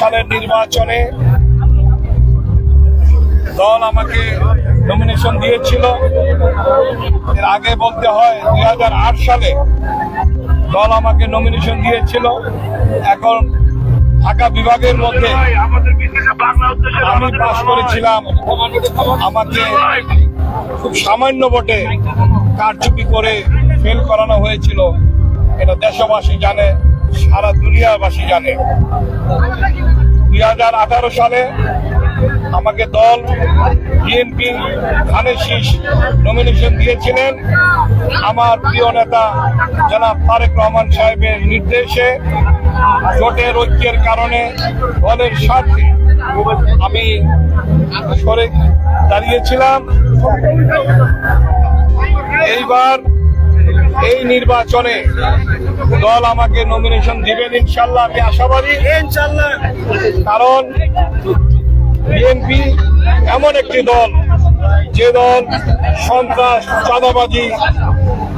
সালের নির্বাচনে দল আমাকে নমিনেশন দিয়েছিল। এর আগে বলতে হয় দু হাজার আট সালে দল আমাকে নমিনেশন দিয়েছিল। এখন ঢাকা বিভাগের মধ্যে আমি পাশ করেছিলাম। আমাকে খুব সামান্য ভোটে কারচুপি করে ফেল করানো হয়েছিল। এটা দেশবাসী জানে। সারা দুনিয়াবাসী জানে। দুই হাজার আঠারো সালে আমাকে দল, বিএনপি, ধানের শীষ নমিনেশন দিয়েছিলেন। আমার প্রিয় নেতা জনাব তারেক রহমান সাহেবের নির্দেশে জোটের ঐক্যের কারণে, দলের স্বার্থে আমি সরে দাঁড়িয়েছিলাম। এইবার এই নির্বাচনে দল আমাকে নমিনেশন দিবেন ইনশাল্লাহ আমি আশাবাদী। ইনশাল্লাহ কারণ বিএনপি এমন একটি দল যে দল সন্ত্রাস চাঁদাবাজি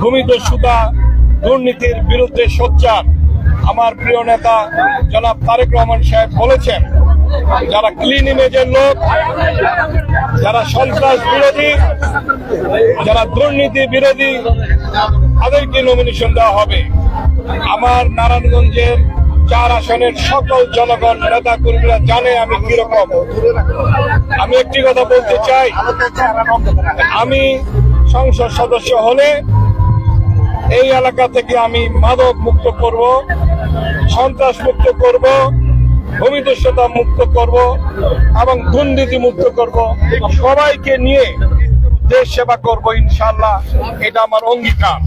ভূমিদস্যুতা দুর্নীতির বিরুদ্ধে সোচ্চার। আমার প্রিয় নেতা জনাব তারেক রহমান সাহেব বলেছেন যারা ক্লিন ইমেজের লোক যারা সন্ত্রাস বিরোধী যারা দুর্নীতি বিরোধী তাদেরকে নমিনেশন দেওয়া হবে। আমার নারায়ণগঞ্জের চার আসনের সকল জনগণ নেতা কর্মীরা জানে আমি কীরকম। আমি একটি কথা বলতে চাই। আমি সংসদ সদস্য হলে এই এলাকা থেকে আমি মাদক মুক্ত করব, সন্ত্রাস মুক্ত করব ভূমিদস্যতা মুক্ত করব এবং দুর্নীতি মুক্ত করব। সবাইকে নিয়ে দেশ সেবা করব ইনশাল্লাহ এটা আমার অঙ্গীকার।